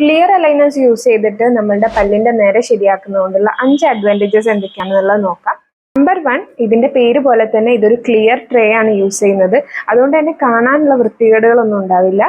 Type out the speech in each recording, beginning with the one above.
Clear aligners use ചെയ്തിട്ട് നമ്മളുടെ പല്ലിന്റെ നേരെ ശരിയാക്കുന്നതുകൊണ്ടുള്ള അഞ്ച് അഡ്വാന്റേജസ് എന്തൊക്കെയാണെന്നുള്ളത് നോക്കാം. വൺ ഇതിന്റെ പേര് പോലെ തന്നെ ഇതൊരു ക്ലിയർ ട്രേ ആണ് യൂസ് ചെയ്യുന്നത്. അതുകൊണ്ട് തന്നെ കാണാനുള്ള വൃത്തികേടുകളൊന്നും ഉണ്ടാവില്ല.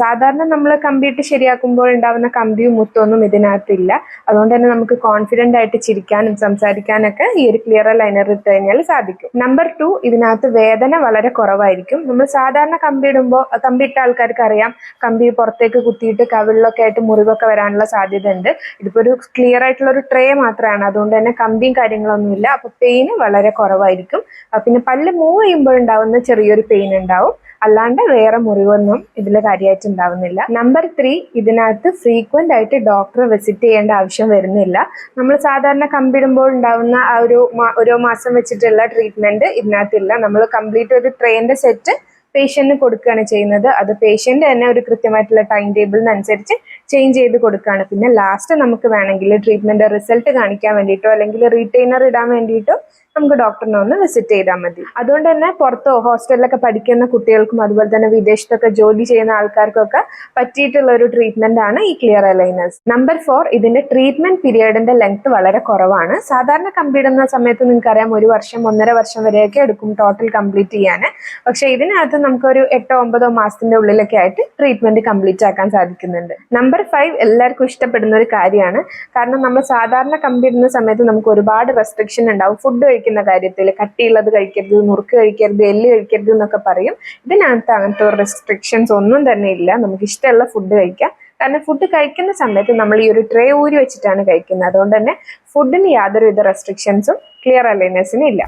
സാധാരണ നമ്മൾ കമ്പിയിട്ട് ശരിയാക്കുമ്പോൾ ഉണ്ടാവുന്ന കമ്പിയും മുത്തൊന്നും ഇതിനകത്തില്ല. അതുകൊണ്ട് തന്നെ നമുക്ക് കോൺഫിഡന്റ് ആയിട്ട് ചിരിക്കാനും സംസാരിക്കാനൊക്കെ ഈ ഒരു ക്ലിയർ ലൈനർ ഇട്ട് കഴിഞ്ഞാൽ സാധിക്കും. നമ്പർ ടു ഇതിനകത്ത് വേദന വളരെ കുറവായിരിക്കും. നമ്മൾ സാധാരണ കമ്പി ഇടുമ്പോൾ കമ്പി ഇട്ട ആൾക്കാർക്ക് അറിയാം കമ്പി പുറത്തേക്ക് കുത്തിയിട്ട് കവിളിലൊക്കെ ആയിട്ട് മുറിവൊക്കെ വരാനുള്ള സാധ്യത ഉണ്ട് ഇതിപ്പോ ഒരു ക്ലിയർ ആയിട്ടുള്ള ഒരു ട്രേ മാത്രമാണ്. അതുകൊണ്ട് തന്നെ കമ്പിയും കാര്യങ്ങളൊന്നുമില്ല. അപ്പോൾ പെയിന് വളരെ കുറവായിരിക്കും. പിന്നെ പല്ല് മൂവ് ചെയ്യുമ്പോൾ ഉണ്ടാവുന്ന ചെറിയൊരു പെയിൻ ഉണ്ടാവും. അല്ലാണ്ട് വേറെ മുറിവൊന്നും ഇതിൽ കാര്യമായിട്ട് ഉണ്ടാവുന്നില്ല. നമ്പർ ത്രീ ഇതിനകത്ത് ഫ്രീക്വന്റ് ആയിട്ട് ഡോക്ടറെ വിസിറ്റ് ചെയ്യേണ്ട ആവശ്യം വരുന്നില്ല. നമ്മൾ സാധാരണ കമ്പിടുമ്പോൾ ഉണ്ടാവുന്ന ആ ഒരു ഓരോ മാസം വെച്ചിട്ടുള്ള ട്രീറ്റ്മെന്റ് ഇതിനകത്തില്ല. നമ്മൾ കംപ്ലീറ്റ് ഒരു ട്രെയിന്റെ സെറ്റ് പേഷ്യന്റിന് കൊടുക്കുകയാണ് ചെയ്യുന്നത്. അത് പേഷ്യന്റ് തന്നെ ഒരു കൃത്യമായിട്ടുള്ള ടൈം ടേബിളിനനുസരിച്ച് ചേഞ്ച് ചെയ്ത് കൊടുക്കുകയാണ് പിന്നെ ലാസ്റ്റ് നമുക്ക് വേണമെങ്കിൽ ട്രീറ്റ്മെന്റ് റിസൾട്ട് കാണിക്കാൻ വേണ്ടിയിട്ടോ അല്ലെങ്കിൽ റീറ്റെയിനർ ഇടാൻ വേണ്ടിയിട്ടോ നമുക്ക് ഡോക്ടറിനെ ഒന്ന് വിസിറ്റ് ചെയ്താൽ മതി. അതുകൊണ്ട് തന്നെ പുറത്തോ ഹോസ്റ്റലിലൊക്കെ പഠിക്കുന്ന കുട്ടികൾക്കും അതുപോലെ തന്നെ വിദേശത്തൊക്കെ ജോലി ചെയ്യുന്ന ആൾക്കാർക്കൊക്കെ പറ്റിയിട്ടുള്ള ഒരു ട്രീറ്റ്മെന്റ് ആണ് ഈ ക്ലിയർ അലൈനേഴ്സ് നമ്പർ ഫോർ ഇതിന്റെ ട്രീറ്റ്മെന്റ് പീരിയഡിന്റെ ലെങ്ത് വളരെ കുറവാണ്. സാധാരണ കംപ്ലീറ്റ് ചെയ്യുന്ന സമയത്ത് നിങ്ങൾക്കറിയാം ഒരു വർഷം ഒന്നര വർഷം വരെയൊക്കെ എടുക്കും ടോട്ടൽ കംപ്ലീറ്റ് ചെയ്യാൻ. പക്ഷെ ഇതിനകത്ത് നമുക്കൊരു എട്ടോ ഒമ്പതോ മാസത്തിന്റെ ഉള്ളിലൊക്കെ ആയിട്ട് ട്രീറ്റ്മെന്റ് കംപ്ലീറ്റ് ആക്കാൻ സാധിക്കുന്നുണ്ട്. നമ്പർ ഫൈവ് എല്ലാവർക്കും ഇഷ്ടപ്പെടുന്ന ഒരു കാര്യമാണ്. കാരണം നമ്മൾ സാധാരണ കമ്പി കമ്പിടുന്ന സമയത്ത് നമുക്ക് ഒരുപാട് റെസ്ട്രിക്ഷൻ ഉണ്ടാവും. ഫുഡ് കഴിക്കുന്ന കാര്യത്തിൽ കട്ടിയുള്ളത് കഴിക്കരുത് മുറുക്ക് കഴിക്കരുത് എല്ല് കഴിക്കരുത് എന്നൊക്കെ പറയും. ഇതിനകത്ത് അങ്ങനത്തെ റെസ്ട്രിക്ഷൻസ് ഒന്നും തന്നെ ഇല്ല. നമുക്ക് ഇഷ്ടമുള്ള ഫുഡ് കഴിക്കാം. കാരണം ഫുഡ് കഴിക്കുന്ന സമയത്ത് നമ്മൾ ഈ ഒരു ട്രേ ഊരി വെച്ചിട്ടാണ് കഴിക്കുന്നത്. അതുകൊണ്ട് തന്നെ ഫുഡിന് യാതൊരുവിധ റെസ്ട്രിക്ഷൻസും ക്ലിയർ അലൈനേഴ്സിന് ഇല്ല.